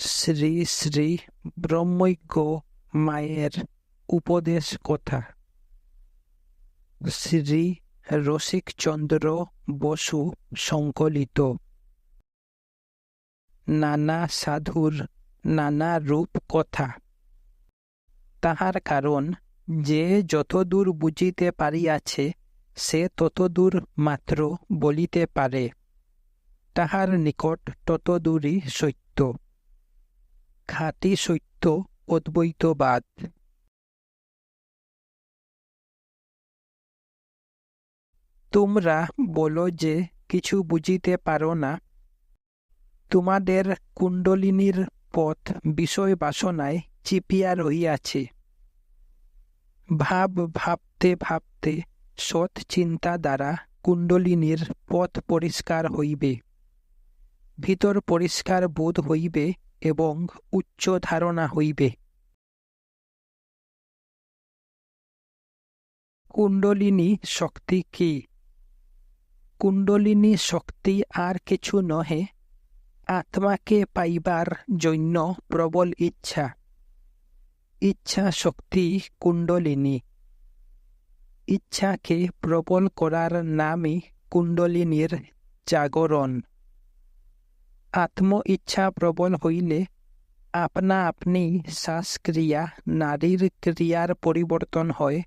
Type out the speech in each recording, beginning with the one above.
শ্রী শ্রী ব্রহ্মজ্ঞ মায়ের উপদেশ কথা। শ্রী রসিকচন্দ্র বসু সংকলিত। নানা সাধুর নানা রূপ কথা। তাহার কারণ যে যতদূর বুঝিতে পারিয়াছে, সে ততদূর মাত্র বলিতে পারে। তাহার নিকট ততদূরই সত্য। খাঁটি সত্য অদ্বৈতবাদ। তোমরা বলো যে কিছু বুঝিতে পারো না। তোমাদের কুণ্ডলিনীর পথ বিষয় বাসনায় চিপিয়া রহিয়াছে। ভাব ভাবতে ভাবতে সৎ চিন্তা দ্বারা কুণ্ডলিনীর পথ পরিষ্কার হইবে। ভিতর পরিষ্কার বোধ হইবে এবং উচ্চ ধারণা হইবে। কুণ্ডলিনী শক্তি কি? কুণ্ডলিনী শক্তি আর কিছু নহে, আত্মাকে পাইবার জন্য প্রবল ইচ্ছা। ইচ্ছা শক্তি কুণ্ডলিনী। ইচ্ছাকে প্রবল করার নামই কুণ্ডলিনীর জাগরণ। আত্ম ইচ্ছা প্রবল হইলে আপনা আপনি শ্বাসক্রিয়া নারীর ক্রিয়ার পরিবর্তন হয়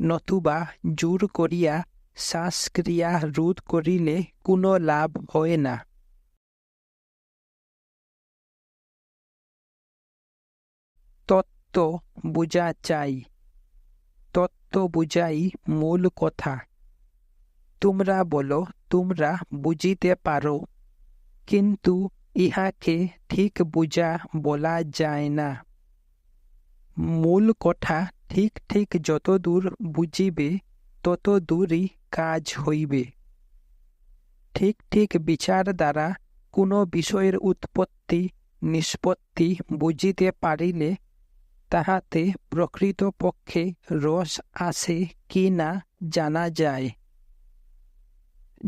নতুবা জোর করিয়া শ্বাসক্রিয়া রোধ করিলে কোনো লাভ হয় না তত্ত্ব বুঝা চাই তত্ত্ব বুঝাই মূল কথা তোমরা বলো তোমরা বুঝিতে পারো কিন্তু ইহাকে ঠিক বুঝা বলা যায় না। মূল কথা ঠিক ঠিক যত দূর বুঝিবে তত দূরই কাজ হইবে। ঠিক ঠিক বিচার দ্বারা কোনো বিষয়ের উৎপত্তি, নিষ্পত্তি বুঝিতে পারিলে তাহাতে প্রকৃতপক্ষে রস আসে কি না জানা যায়।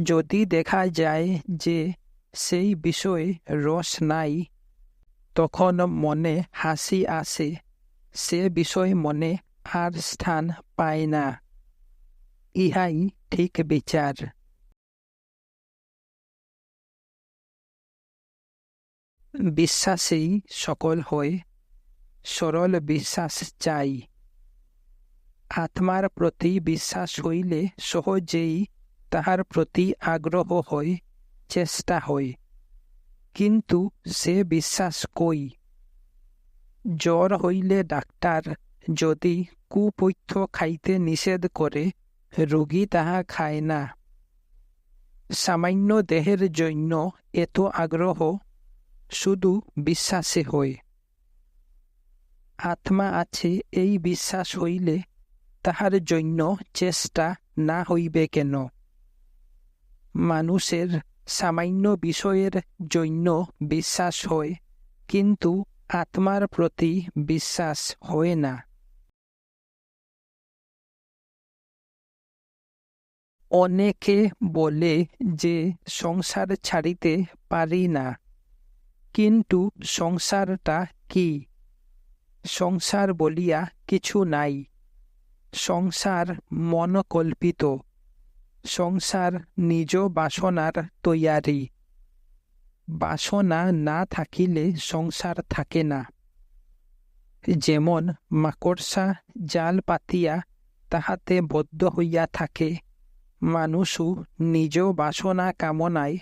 যদি দেখা যায় যে সেই বিষয়ে রস নাই। তখন মনে হাসি আসে সে বিষয় মনে আর স্থান পায় না। ইহাই ঠিক বিচার। বিশ্বাসেই সকল হয়, সরল বিশ্বাস চাই। আত্মার প্রতি বিশ্বাস হইলে সহজেই তাহার প্রতি আগ্রহ হয় চেষ্টা হয়। কিন্তু সে বিশ্বাস কই? জ্বর হইলে ডাক্তার যদি কুপথ্য খাইতে নিষেধ করে, রোগী তাহা খায় না। সামান্য দেহের জন্য এত আগ্রহ শুধু বিশ্বাসে হয়। আত্মা আছে এই বিশ্বাস হইলে তাহার জন্য চেষ্টা না হইবে কেন? মানুষের সামান্য বিষয়ের জন্য বিশ্বাস হয়, কিন্তু আত্মার প্রতি বিশ্বাস হয় না। অনেকে বলে যে সংসার ছাড়িতে পারি না, কিন্তু সংসারটা কি? সংসার বলিয়া কিছু নাই, সংসার মনকল্পিত। সংসার নিজ বাসনার তৈয়ারি। বাসনা না থাকিলে সংসার থাকে না। যেমন মাকড়সা, জাল পাতিয়া, তাহাতে বদ্ধ হইয়া থাকে। মানুষও নিজ বাসনা কামনায়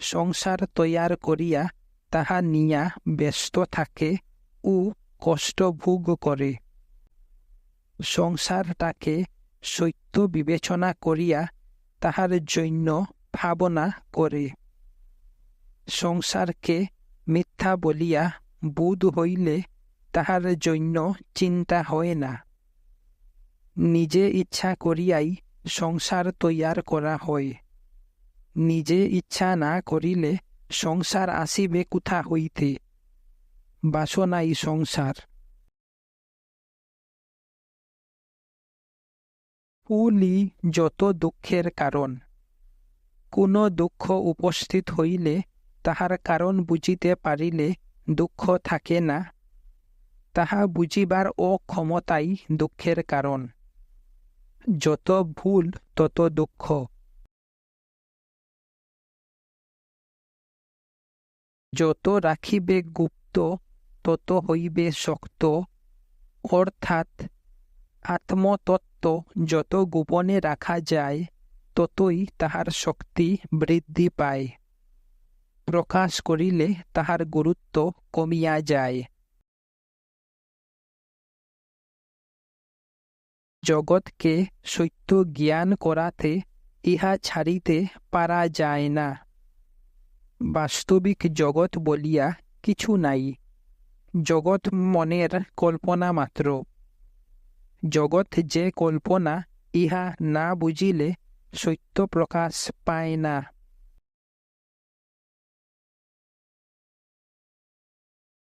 সংসার তৈয়ার করিয়া তাহা নিয়া ব্যস্ত থাকে ও কষ্ট ভোগ করে। সংসারটাকে সত্য বিবেচনা করিয়া তাহার জন্য ভাবনা করে। সংসারকে মিথ্যা বলিয়া বোধ হইলে তাহার জন্য চিন্তা হয় না। নিজে ইচ্ছা করিয়াই সংসার তৈয়ার করা হয়। নিজে ইচ্ছা না করিলে সংসার আসিবে কোথা হইতে? বাসনাই সংসার। ফুলই যত দুঃখের কারণ। কোনো দুঃখ উপস্থিত হইলে তাহার কারণ বুঝিতে পারিলে দুঃখ থাকে না। তাহা বুঝিবার অক্ষমতাই দুঃখের কারণ। যত ভুল, তত দুঃখ। যত রাখিবে গুপ্ত, তত হইবে শক্ত। অর্থাৎ আত্মতত্ত্ব যত গোপনে রাখা যায়, ততই তাহার শক্তি বৃদ্ধি পায়। প্রকাশ করিলে তাহার গুরুত্ব কমিয়া যায়। জগৎকে সত্য জ্ঞান করাতে ইহা ছাড়িতে পারা যায় না। বাস্তবিক জগৎ বলিয়া কিছু নাই। জগৎ মনের কল্পনা মাত্র। জগৎ যে কল্পনা, ইহা না বুঝিলে সত্য প্রকাশ পায় না।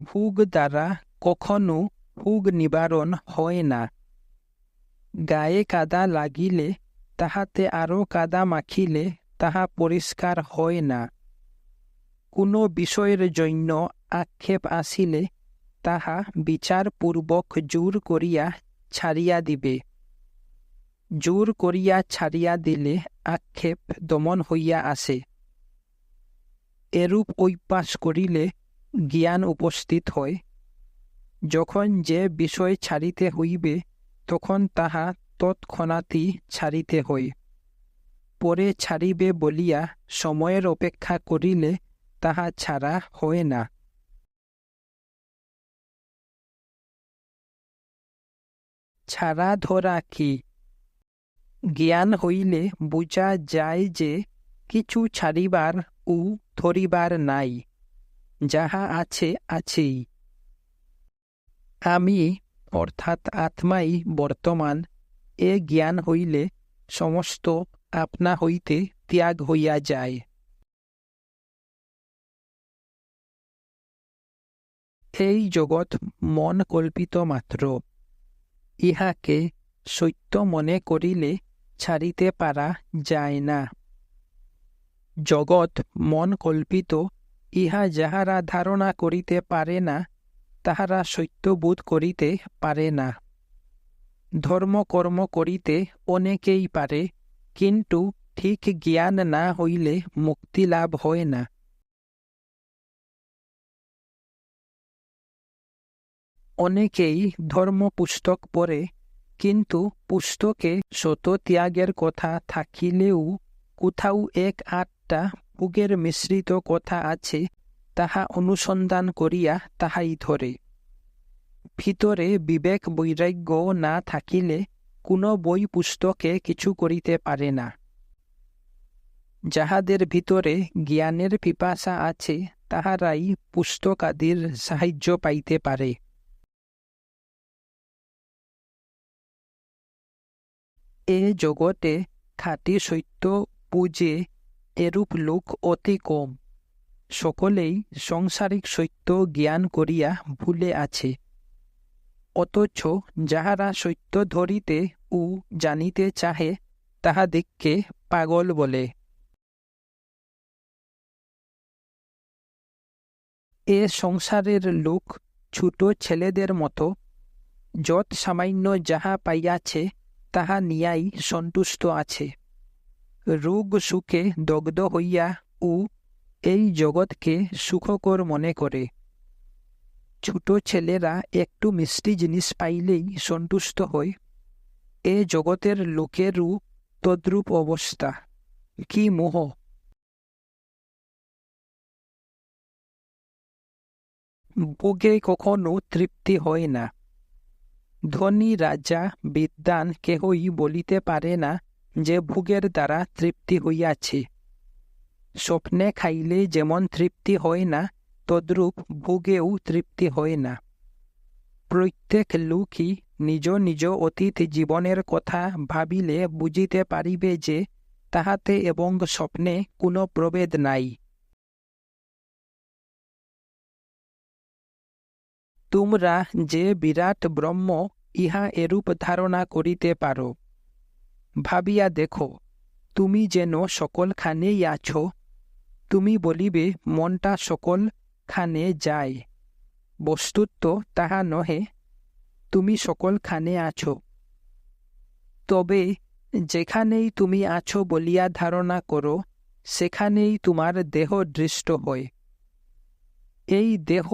ভোগ দ্বারা কখনো ভোগ নিবারণ হয় না। গায়ে কাদা লাগিলে, তাহাতে আরও কাদা মাখিলে তাহা পরিষ্কার হয় না। কোনো বিষয়ের জন্য আক্ষেপ আসিলে, তাহা বিচারপূর্বক জোর করিয়া ছাড়িয়া দিবে। জোর করিয়া ছাড়িয়া দিলে আক্ষেপ দমন হইয়া আসে। এরূপ অভ্যাস করিলে জ্ঞান উপস্থিত হয়। যখন যে বিষয় ছাড়িতে হইবে, তখন তাহা তৎক্ষণাৎই ছাড়িতে হয়। পরে ছাড়িবে বলিয়া সময়ের অপেক্ষা করিলে তাহা ছাড়া হয় না। ছাড়া ধরা কি? জ্ঞান হইলে বুঝা যায় যে কিছু ছাড়িবার ও ধরিবার নাই, যাহা আছে আছেই। আমি, অর্থাৎ আত্মাই বর্তমান, এ জ্ঞান হইলে সমস্ত আপনা হইতে ত্যাগ হইয়া যায়। এই জগৎ মন কল্পিত মাত্র। ইহাকে সত্য মনে করিলে ছাড়িতে পারা যায় না। জগৎ মন কল্পিত, ইহা যাহারা ধারণা করিতে পারে না, তাহারা সত্যবোধ করিতে পারে না। ধর্মকর্ম করিতে অনেকেই পারে, কিন্তু ঠিক জ্ঞান না হইলে মুক্তি লাভ হয় না। অনেকেই ধর্ম পুস্তক পড়ে, কিন্তু পুস্তকে শত ত্যাগের কথা থাকিলেও কোথাও এক আটটা ভোগের মিশ্রিত কথা আছে তাহা অনুসন্ধান করিয়া তাহাই ধরে। ভিতরে বিবেক বৈরাগ্য না থাকিলে কোনো বই পুস্তকে কিছু করিতে পারে না। যাহাদের ভিতরে জ্ঞানের পিপাসা আছে, তাহারাই পুস্তকাদির সাহায্য পাইতে পারে। এ জগতে খাঁটি সত্য বুঝে এরূপ লোক অতি কম। সকলেই সংসারিক সত্য জ্ঞান করিয়া ভুলে আছে। অথচ যাহারা সত্য ধরিতে ও জানিতে চাহে, তাহাদিগকে পাগল বলে। এ সংসারের লোক ছোট ছেলেদের মতো যত সামান্য যাহা পাইয়াছে তাহা নিয়াই সন্তুষ্ট আছে। রোগ সুখে দগ্ধ হইয়া ও এই জগৎকে সুখকর মনে করে। ছোট ছেলেরা একটু মিষ্টি জিনিস পাইলেই সন্তুষ্ট হয়। এ জগতের লোকেরও তদ্রূপ অবস্থা। কি মোহ! ভোগে কখনো তৃপ্তি হয় না। ধনী রাজা বিদ্যান কেহই বলিতে পারে না যে ভোগের দ্বারা তৃপ্তি হইয়াছে। স্বপ্নে খাইলে যেমন তৃপ্তি হয় না, তদ্রূপ ভোগেও তৃপ্তি হয় না। প্রত্যেক লোকই নিজ নিজ অতীত জীবনের কথা ভাবিলে বুঝিতে পারিবে যে তাহাতে এবং স্বপ্নে কোনো প্রভেদ নাই। তোমরা যে বিরাট ব্রহ্ম, ইহা এরূপ ধারণা করিতে পারো। ভাবিয়া দেখো, তুমি যেন সকলখানেই আছো, তুমি বলিবে, মনটা সকলখানে যায়, বস্তুত্ব তাহা নহে, তুমি সকলখানে আছো। তবে যেখানেই তুমি আছো বলিয়া ধারণা করো, সেখানেই তোমার দেহ দৃষ্ট হয়। এই দেহ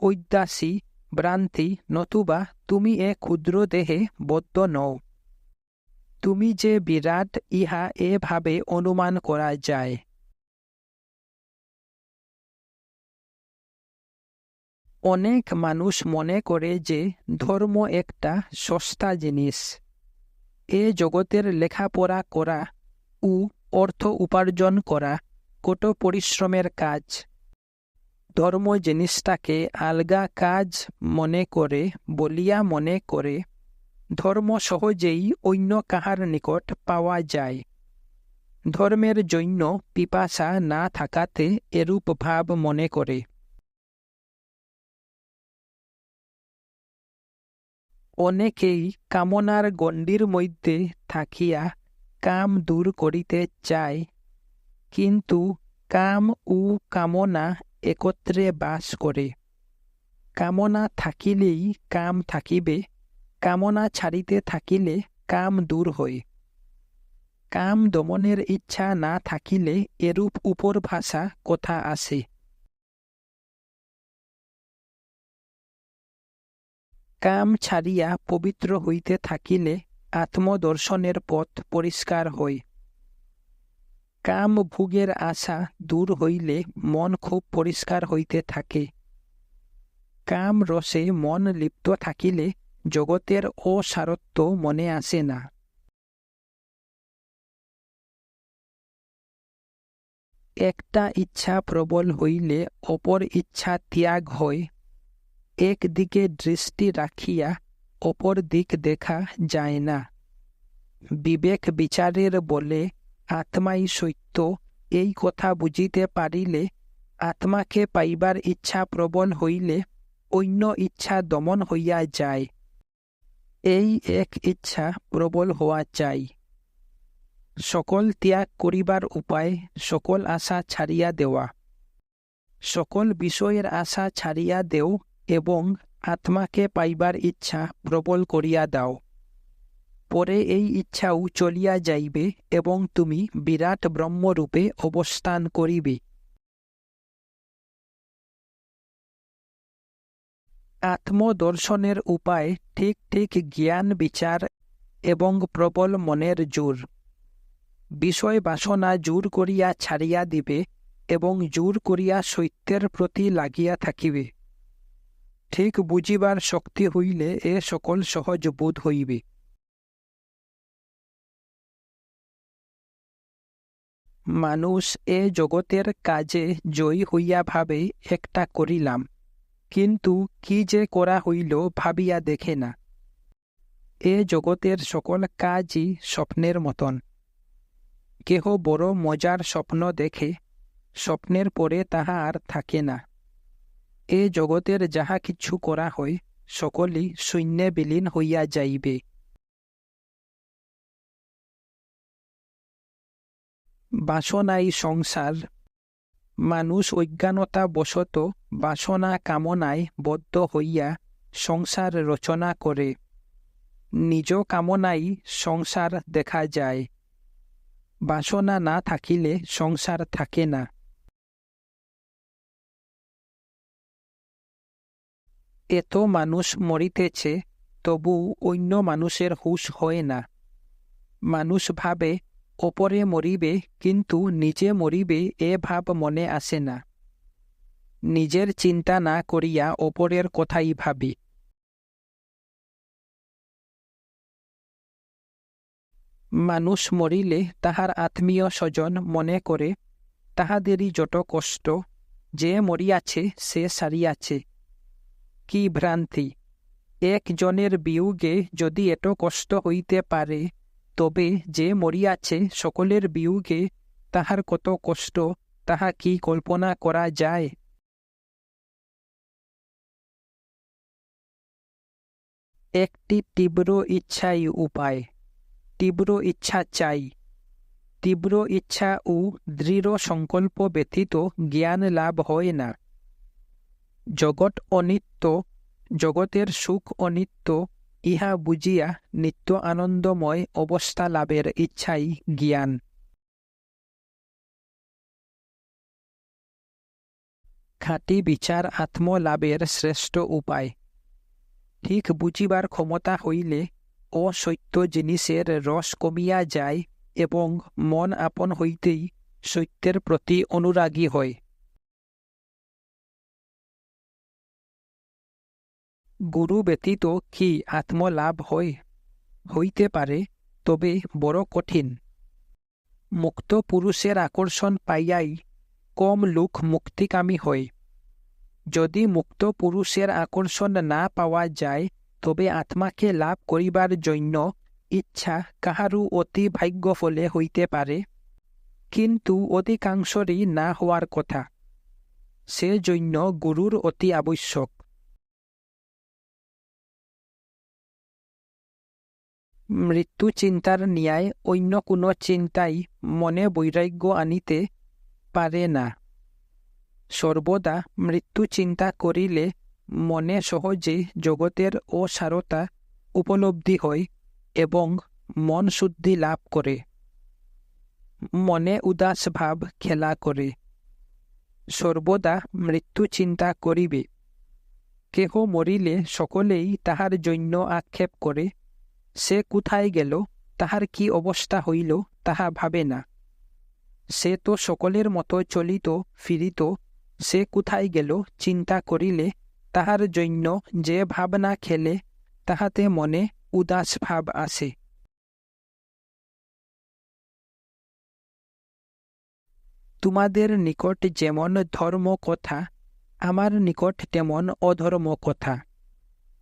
ঐদাসী ভ্রান্তি, নতুবা তুমি এ ক্ষুদ্র দেহে বদ্ধ নও। তুমি যে বিরাট, ইহা এভাবে অনুমান করা যায়। অনেক মানুষ মনে করে যে ধর্ম একটা সস্তা জিনিস। এ জগতের লেখাপড়া করা ও অর্থ উপার্জন করা কত পরিশ্রমের কাজ। ধর্ম জিনিসটাকে আলগা কাজ মনে করে, বলিয়া মনে করে, ধর্ম সহজেই অন্য কাহার নিকট পাওয়া যায়। ধর্মের জন্য পিপাসা না থাকাতে এরূপ ভাব মনে করে। অনেকেই কামনার গণ্ডির মধ্যে থাকিয়া কাম দূর করিতে চায়, কিন্তু কাম ও কামনা একত্রে বাস করে। কামনা থাকিলেই কাম থাকিবে, কামনা ছাড়িতে থাকিলে কাম দূর হয়। কাম দমনের ইচ্ছা না থাকিলে এরূপ উপর ভাষা কথা আসে কাম ছাড়িয়া পবিত্র হইতে থাকিলে আত্মদর্শনের পথ পরিষ্কার হয়। কাম ভোগের আশা দূর হইলে মন খুব পরিষ্কার হইতে থাকে। কাম রসে মন লিপ্ত থাকিলে জগতের অসারত্ব মনে আসে না। একটা ইচ্ছা প্রবল হইলে অপর ইচ্ছা ত্যাগ হয়। একদিকে দৃষ্টি রাখিয়া অপর দিক দেখা যায় না। বিবেক বিচারের বলে আত্মাই সত্য, এই কথা বুঝিতে পারিলে আত্মাকে পাইবার ইচ্ছা প্রবল হইলে অন্য ইচ্ছা দমন হইয়া যায়। এই এক ইচ্ছা প্রবল হওয়া চাই সকল ত্যাগ করিবার উপায়, সকল আশা ছাড়িয়া দেওয়া। সকল বিষয়ের আশা ছাড়িয়া দেও এবং আত্মাকে পাইবার ইচ্ছা প্রবল করিয়া দাও। পরে এই ইচ্ছাও চলিয়া যাইবে এবং তুমি বিরাট ব্রহ্মরূপে অবস্থান করিবে। আত্মদর্শনের উপায় ঠিক ঠিক জ্ঞান বিচার এবং প্রবল মনের জোর। বিষয় বাসনা জোর করিয়া ছাড়িয়া দিবে এবং জোর করিয়া সত্যের প্রতি লাগিয়া থাকিবে। ঠিক বুঝিবার শক্তি হইলে এ সকল সহজ বোধ হইবে। মানুষ এ জগতের কাজে জয়ী হইয়া ভাবে একটা করিলাম। কিন্তু কি যে করা হইল ভাবিয়া দেখে না। এ জগতের সকল কাজই স্বপ্নের মতন। কেহ বড় মজার স্বপ্ন দেখে, স্বপ্নের পরে তাহা আর থাকে না। এ জগতের যাহা কিছু করা হয়, সকলই শূন্যে বিলীন হইয়া যাইবে। বাসনাই সংসার। মানুষ অজ্ঞানতা বশত বাসনা কামনায় বদ্ধ হইয়া সংসার রচনা করে। নিজ কামনাই সংসার দেখা যায়। বাসনা না থাকিলে সংসার থাকে না। এত মানুষ মরিতেছে, তবু অন্য মানুষের হুশ হয় না। মানুষ ভাবে ওপরে মরিবে কিন্তু নিজে মরিবে এ ভাব মনে আসে না। নিজের চিন্তা না করিয়া ওপরের কথাই ভাবি। মানুষ মরিলে তাহার আত্মীয় স্বজন মনে করে তাহাদেরই যত কষ্ট, যে মরিয়াছে সে সারিয়াছে কি ভ্রান্তি একজনের বিয়োগে যদি এত কষ্ট হইতে পারে তবে যে মরিয়াছে সকলের বিয়োগে, তাহার কত কষ্ট, তাহা কি কল্পনা করা যায়? একটি তীব্র ইচ্ছাই উপায়। তীব্র ইচ্ছা চাই। তীব্র ইচ্ছা ও দৃঢ় সংকল্প ব্যতীত জ্ঞান লাভ হয় না। জগৎ অনিত্য, জগতের সুখ অনিত্য ইহা বুঝিয়া নিত্য আনন্দময় অবস্থা লাভের ইচ্ছাই জ্ঞান। খাঁটি বিচার আত্মলাভের শ্রেষ্ঠ উপায়। ঠিক বুঝিবার ক্ষমতা হইলে অসত্য জিনিসের রস কমিয়া যায় এবং মন আপন হইতেই সত্যের প্রতি অনুরাগী হয়। গুরু ব্যতীত কি আত্মলাভ হয় হইতে পারে, তবে বড় কঠিন। মুক্ত পুরুষের আকর্ষণ পাইয়াই কম লোক মুক্তিকামী হয় যদি মুক্ত পুরুষের আকর্ষণ না পাওয়া যায়, তবে আত্মাকে লাভ করিবার জন্য ইচ্ছা কাহারও অতি ভাগ্য ফলে হইতে পারে। কিন্তু অধিকাংশরই না হওয়ার কথা। সেজন্য গুরুর অতি আবশ্যক। মৃত্যু চিন্তার ন্যায় অন্য কোনো চিন্তাই মনে বৈরাগ্য আনিতে পারে না। সর্বদা মৃত্যু চিন্তা করিলে মনে সহজে জগতের অসারতা উপলব্ধি হয় এবং মন শুদ্ধি লাভ করে মনে উদাস ভাব খেলা করে সর্বদা মৃত্যু চিন্তা করিবে কেহ মরিলে সকলেই তাহার জন্য আক্ষেপ করে সে কোথায় গেল, তাহার কি অবস্থা হইল, তাহা ভাবে না। সে তো সকলের মতো চলিত, ফিরিত, সে কোথায় গেল চিন্তা করিলে, তাহার জন্য যে ভাবনা খেলে, তাহাতে মনে উদাস ভাব আসে। তোমাদের নিকট যেমন ধর্ম কথা আমার নিকট তেমন অধর্ম কথা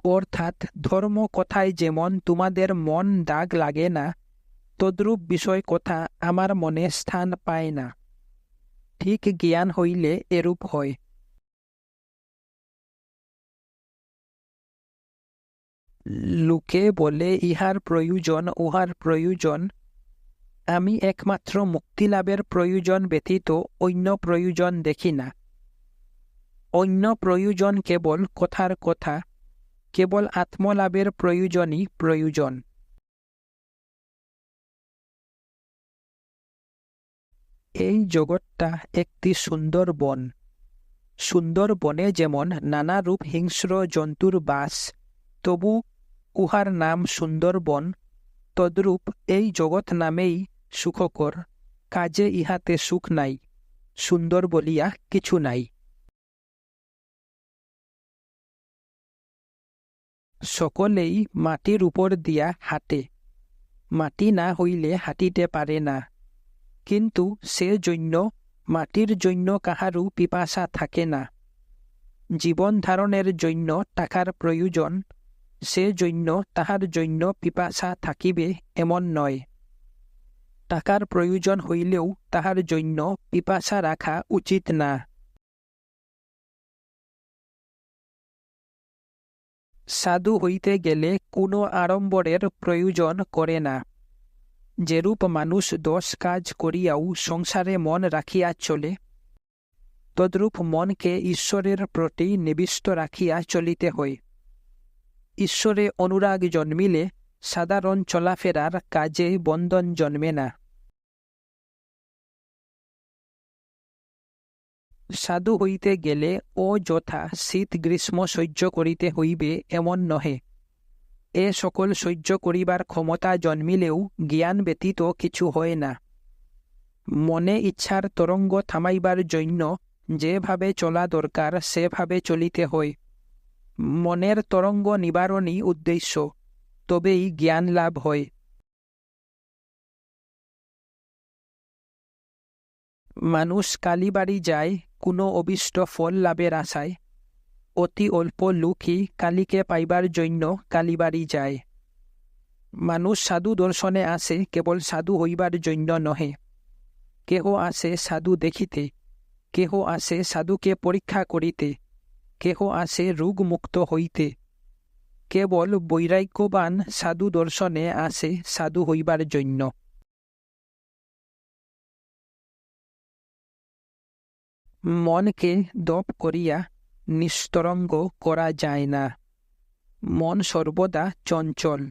অর্থাৎ ধর্ম কথায় যেমন তোমাদের মন দাগ লাগে না, তদ্রূপ বিষয় কথা আমার মনে স্থান পায় না। ঠিক জ্ঞান হইলে এরূপ হয়। লোকে বলে, ইহার প্রয়োজন, উহার প্রয়োজন। আমি একমাত্র মুক্তিলাভের প্রয়োজন ব্যতীত অন্য প্রয়োজন দেখি না। অন্য প্রয়োজন কেবল কথার কথা। কেবল আত্মলাভের প্রয়োজনই প্রয়োজন। এই জগৎটা একটি সুন্দর বন। সুন্দর বনে যেমন নানা রূপ হিংস্র জন্তুর বাস, তবু উহার নাম সুন্দরবন তদ্রূপ এই জগৎ নামেই সুখকর, কাজে ইহাতে সুখ নাই, সুন্দর বলিয়া কিছু নাই। সকলেই মাটির উপর দিয়া হাঁটে মাটি না হইলে হাঁটিতে পারে না। কিন্তু সে জন্য মাটির জন্য কাহারও পিপাসা থাকে না। জীবন ধারণের জন্য টাকার প্রয়োজন সে জন্য তাহার জন্য পিপাসা থাকিবে এমন নয়। টাকার প্রয়োজন হইলেও তাহার জন্য পিপাসা রাখা উচিত না। সাধু হইতে গেলে কোনো আড়ম্বরের প্রয়োজন করে না। যেরূপ মানুষ দশ কাজ করিয়াও সংসারে মন রাখিয়া চলে, তদ্রূপ মনকে ঈশ্বরের প্রতি নিবিষ্ট রাখিয়া চলিতে হয়। ঈশ্বরে অনুরাগ জন্মিলে সাধারণ চলাফেরার কাজে বন্ধন জন্মে না। সাধু হইতে গেলে ও যথা শীত গ্রীষ্ম সহ্য করিতে হইবে এমন নহে। এ সকল সহ্য করিবার ক্ষমতা জন্মিলেও জ্ঞান ব্যতীত কিছু হয় না। মনে ইচ্ছার তরঙ্গ থামাইবার জন্য যেভাবে চলা দরকার সেভাবে চলিতে হয়। মনের তরঙ্গ নিবারণই উদ্দেশ্য, তবেই জ্ঞান লাভ হয়। মানুষ কালীবাড়ি যায় কোনো অবিষ্ট ফল লাভের আশায়। অতি অল্প লোকই কালীকে পাইবার জন্য কালীবাড়ি যায়। মানুষ সাধু দর্শনে আসে, কেবল সাধু হইবার জন্য নহে। কেহ আসে সাধু দেখিতে, কেহ আসে সাধুকে পরীক্ষা করিতে, কেহ আসে রোগমুক্ত হইতে। কেবল বৈরাগ্যবান সাধু দর্শনে আসে সাধু হইবার জন্য। মনকে দপ করিয়া নিস্তরঙ্গ করা যায় না। মন সর্বদা চঞ্চল,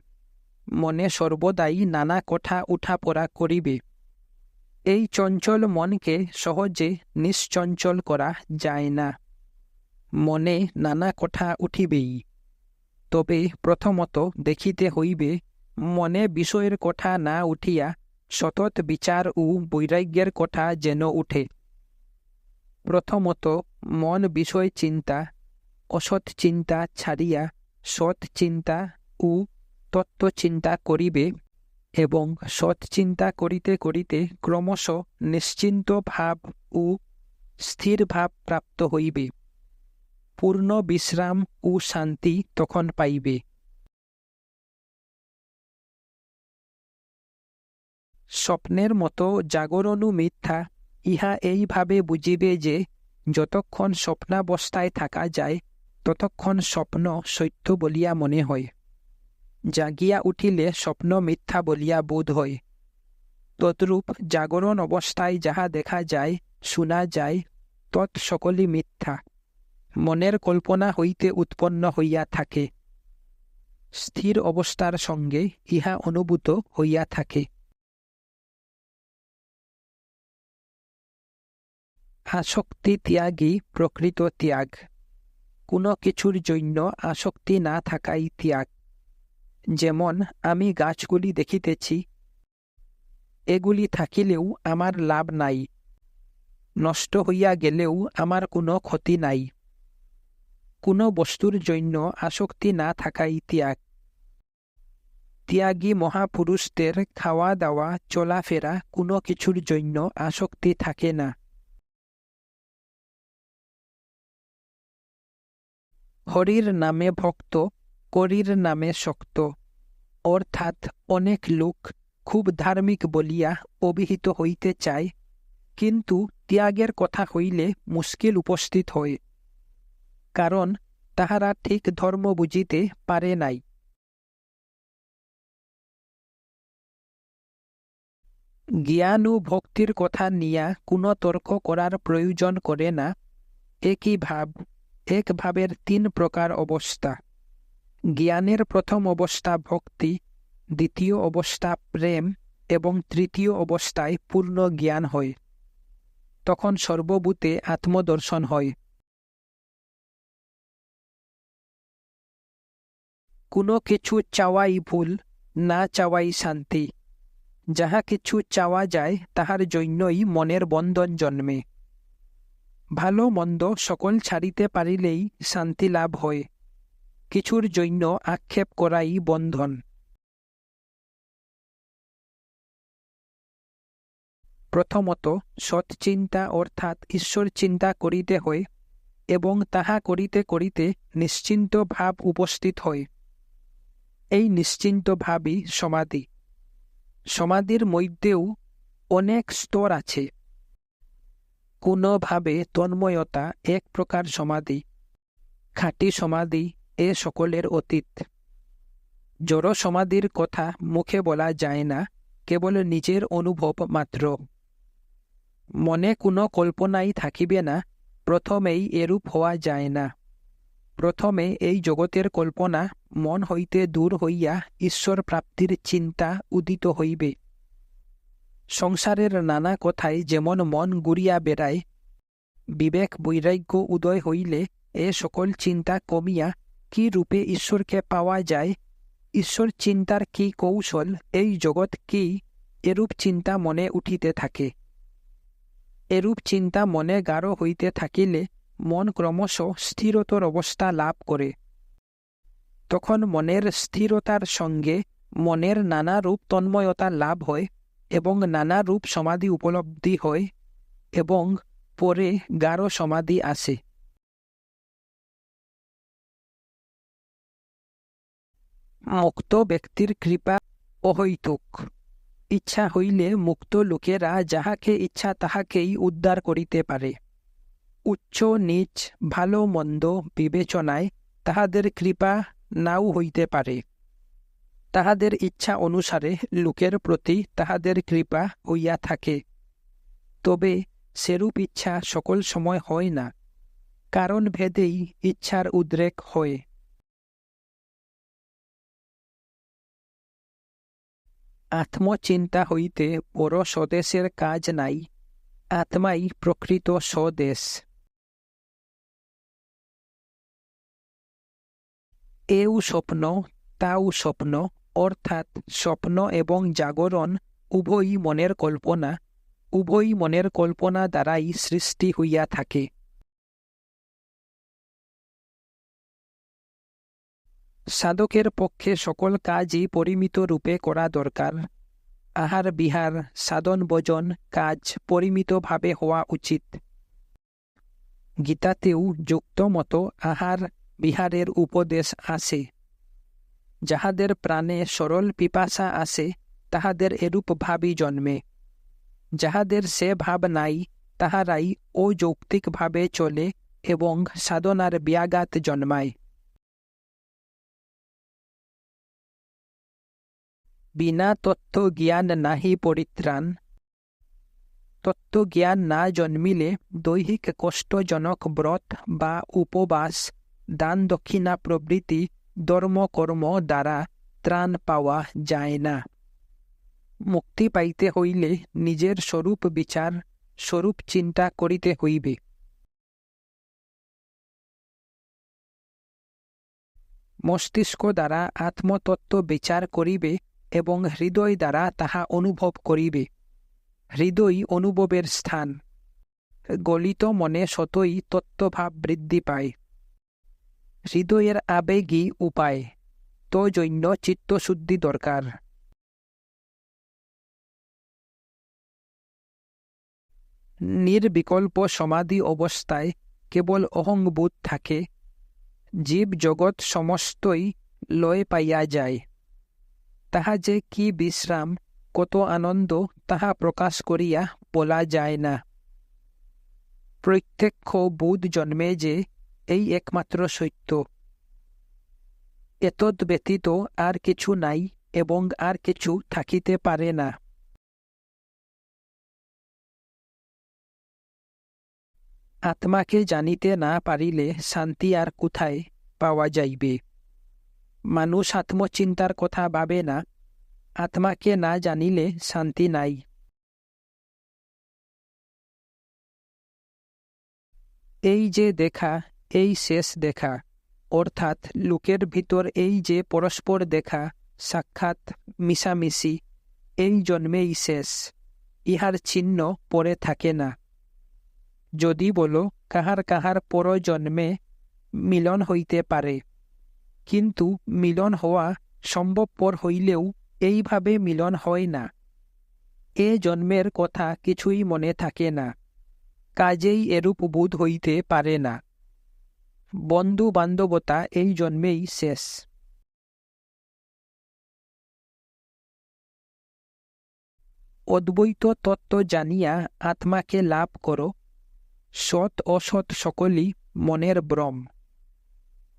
মনে সর্বদাই নানা কথা উঠাপড়া করিবে। এই চঞ্চল মনকে সহজে নিশ্চঞ্চল করা যায় না। মনে নানা কথা উঠিবেই। তবে প্রথমত দেখিতে হইবে, মনে বিষয়ের কথা না উঠিয়া সতত বিচার ও বৈরাগ্যের কথা যেন উঠে। প্রথমত, মন বিষয় চিন্তা, অসৎ চিন্তা ছাড়িয়া সৎ চিন্তা ও তত্ত্ব চিন্তা করিবে এবং সৎ চিন্তা করিতে করিতে ক্রমশ নিশ্চিন্ত ভাব ও স্থির ভাব প্রাপ্ত হইবে। পূর্ণ বিশ্রাম ও শান্তি তখন পাইবে। স্বপ্নের মতো জাগরণু মিথ্যা ইহা এইভাবে বুঝিবে যে, যতক্ষণ স্বপ্নাবস্থায় থাকা যায়, ততক্ষণ স্বপ্ন সত্য বলিয়া মনে হয়। জাগিয়া উঠিলে স্বপ্ন মিথ্যা বলিয়া বোধ হয়। তদ্রূপ জাগরণ অবস্থায় যাহা দেখা যায়, শোনা যায়, তৎ সকলই মিথ্যা। মনের কল্পনা হইতে উৎপন্ন হইয়া থাকে। স্থির অবস্থার সঙ্গে ইহা অনুভূত হইয়া থাকে। আসক্তি ত্যাগই প্রকৃত ত্যাগ। কোনো কিছুর জন্য আসক্তি না থাকাই ত্যাগ। যেমন আমি গাছগুলি দেখিতেছি, এগুলি থাকিলেও আমার লাভ নাই। নষ্ট হইয়া গেলেও আমার কোনো ক্ষতি নাই। কোনো বস্তুর জন্য আসক্তি না থাকাই ত্যাগ। ত্যাগী মহাপুরুষদের খাওয়া দাওয়া চলাফেরা কোনো কিছুর জন্য আসক্তি থাকে না। হরির নামে ভক্ত, করির নামে শক্ত। অর্থাৎ অনেক লোক খুব ধার্মিক বলিয়া অভিহিত হইতে চায়, কিন্তু ত্যাগের কথা হইলে মুশকিল উপস্থিত হয়, কারণ তাহারা ঠিক ধর্ম বুঝিতে পারে নাই। জ্ঞান ও ভক্তির কথা নিয়া কোনো তর্ক করার প্রয়োজন করে না, একই ভাব। এক ভাবের তিন প্রকার অবস্থা। জ্ঞানের প্রথম অবস্থা ভক্তি, দ্বিতীয় অবস্থা প্রেম এবং তৃতীয় অবস্থায় পূর্ণ জ্ঞান হয়। তখন সর্বভূতে আত্মদর্শন হয়। কোনো কিছু চাওয়াই ভুল, না চাওয়াই শান্তি। যাহা কিছু চাওয়া যায়, তাহার জন্যই মনের বন্ধন জন্মে। ভালো মন্দ সকল ছাড়িতে পারিলেই শান্তি লাভ হয়। কিছুর জন্য আক্ষেপ করাই বন্ধন। প্রথমত সৎচিন্তা অর্থাৎ ঈশ্বর চিন্তা করিতে হয় এবং তাহা করিতে করিতে নিশ্চিন্ত ভাব উপস্থিত হয়। এই নিশ্চিন্ত ভাবই সমাধি। সমাধির মধ্যেও অনেক স্তর আছে। কোনোভাবে তন্ময়তা এক প্রকার সমাধি। খাঁটি সমাধি এ সকলের অতীত। জড় সমাধির কথা মুখে বলা যায় না, কেবল নিজের অনুভব মাত্র। মনে কোনো কল্পনাই থাকিবে না, প্রথমেই এরূপ হওয়া যায় না। প্রথমে এই জগতের কল্পনা মন হইতে দূর হইয়া ঈশ্বর প্রাপ্তির চিন্তা উদিত হইবে। সংসারের নানা কথায় যেমন মন গুড়িয়া বেড়ায়, বিবেক বৈরাগ্য উদয় হইলে এ সকল চিন্তা কমিয়া কি রূপে ঈশ্বরকে পাওয়া যায়? ঈশ্বর চিন্তার কি কৌশল? এই জগৎ কি? এরূপ চিন্তা মনে উঠিতে থাকে। এরূপ চিন্তা মনে গাঢ় হইতে থাকিলে মন ক্রমশ স্থিরতর অবস্থা লাভ করে। তখন মনের স্থিরতার সঙ্গে মনের নানা রূপ তন্ময়তা লাভ হয়। এবং নানা রূপ সমাধি উপলব্ধি হয় এবং পরে গাঢ় সমাধি আসে। মুক্ত ব্যক্তির কৃপা অহৈতুক। ইচ্ছা হইলে মুক্ত লোকেরা যাহাকে ইচ্ছা তাহাকেই উদ্ধার করিতে পারে। উচ্চ, নিচ, ভালো, মন্দ বিবেচনায় তাহাদের কৃপা নাও হইতে পারে। তাহাদের ইচ্ছা অনুসারে লোকের প্রতি তাহাদের কৃপা হইয়া থাকে। তবে সেরূপ ইচ্ছা সকল সময় হয় না, কারণ ভেদেই ইচ্ছার উদ্রেক হয়। আত্মচিন্তা হইতে বড় স্বদেশের কাজ নাই, আত্মাই প্রকৃত স্বদেশ। এও স্বপ্ন, তাও স্বপ্ন অর্থাৎ স্বপ্ন এবং জাগরণ উভয়ই মনের কল্পনা, উভয়ই মনের কল্পনা দ্বারাই সৃষ্টি হইয়া থাকে। সাধকের পক্ষে সকল কাজই পরিমিত রূপে করা দরকার। আহার, বিহার, সাধন, ভোজন, কাজ পরিমিতভাবে হওয়া উচিত। গীতাতেও যুক্ত মতো আহার, বিহারের উপদেশ আছে। যাহাদের প্রাণে সরল পিপাসা আসে তাহাদের এরূপ ভাবই জন্মে। যাহাদের সে ভাব নাই, তাহারাই অযৌক্তিকভাবে চলে এবং সাধনার ব্যাঘাত জন্মায়। বিনা তত্ত্ব জ্ঞান নাহি পরিত্রাণ। তত্ত্বজ্ঞান না জন্মিলে দৈহিক কষ্টজনক ব্রত বা উপবাস, দান দক্ষিণা প্রভৃতি ধর্মকর্ম দ্বারা ত্রাণ পাওয়া যায় না। মুক্তি পাইতে হইলে নিজের স্বরূপ বিচার, স্বরূপ চিন্তা করিতে হইবে। মস্তিষ্ক দ্বারা আত্মতত্ত্ব বিচার করিবে এবং হৃদয় দ্বারা তাহা অনুভব করিবে। হৃদয় অনুভবের স্থান। গলিত মনে সতই তত্ত্বভাব বৃদ্ধি পায়। হৃদয়ের আবেগই উপায়। তো চিত্তশুদ্ধি দরকার। নির্বিকল্প সমাধি অবস্থায় কেবল অহংবোধ থাকে জীব জগৎ সমস্তই লয় পাইয়া যায়। তাহা যে কি বিশ্রাম, কত আনন্দ, তাহা প্রকাশ করিয়া বলা যায় না। প্রত্যক্ষ বোধ জন্মে যে এই একমাত্র সত্য। এতদ ব্যতীত আর কিছু নাই এবং আর কিছু থাকিতে পারে না। আত্মাকে জানিতে না পারিলে শান্তি আর কোথায় পাওয়া যাইবে? মানুষ আত্মচিন্তার কথা ভাবে না। আত্মাকে না জানিলে শান্তি নাই। এই যে দেখা এই শেষ দেখা, অর্থাৎ লোকের ভিতর এই যে পরস্পর দেখা, সাক্ষাৎ, মিশামিশি, এই জন্মেই শেষ, ইহার চিহ্ন পরে থাকে না। যদি বলো, কাহার কাহার পরজন্মে মিলন হইতে পারে, কিন্তু মিলন হওয়া সম্ভবপর হইলেও এইভাবে মিলন হয় না। এ জন্মের কথা কিছুই মনে থাকে না, কাজেই এরূপ বোধ হইতে পারে না। বন্ধু বান্ধবতা এই জন্মেই শেষ। অদ্বৈত তত্ত্ব জানিয়া আত্মাকে লাভ কর, সৎ অসৎ সকলই মনের ভ্রম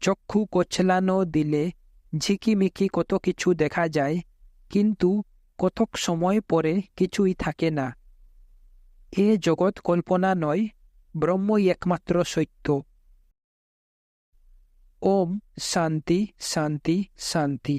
চক্ষু কোছলানো দিলে ঝিকিমিকি কত কিছু দেখা যায়, কিন্তু কতক সময় পরে কিছুই থাকে না। এ জগৎ কল্পনা নয়, ব্রহ্মই একমাত্র সত্য। ওম শান্তি শান্তি শান্তি